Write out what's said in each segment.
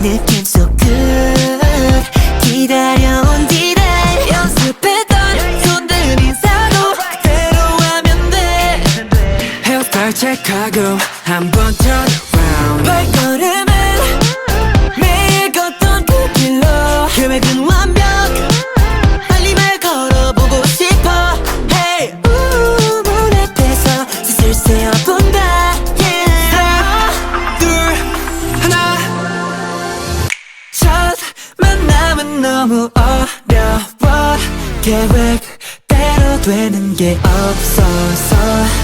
느낌 so good 기다려온 디날 연습했던 손들 인사도 그대로 하면 돼. 헤어스타일 체크하고 한번 turn around 발걸음 너무 어려워. 계획대로 되는 게 없어서.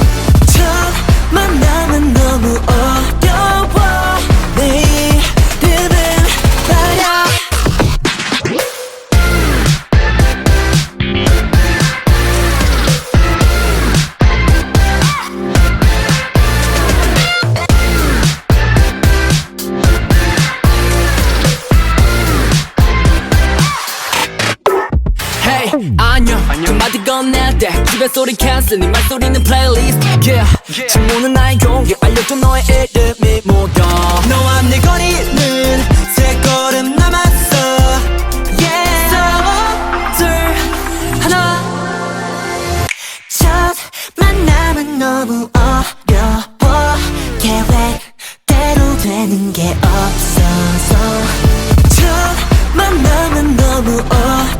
아니야 그 마디 건넬 때 집에 소리 캔슬 네 말소리는 플레이리스트 yeah. 친구는 나의 공기 알려줘 너의 이름이 뭐야. 너와 내 거리는 세 걸음 남았어. Yeah. 싸워 둘 하나. 첫 만남은 너무 어려워. 계획대로 되는 게 없어서. 첫 만남은 너무 어려워.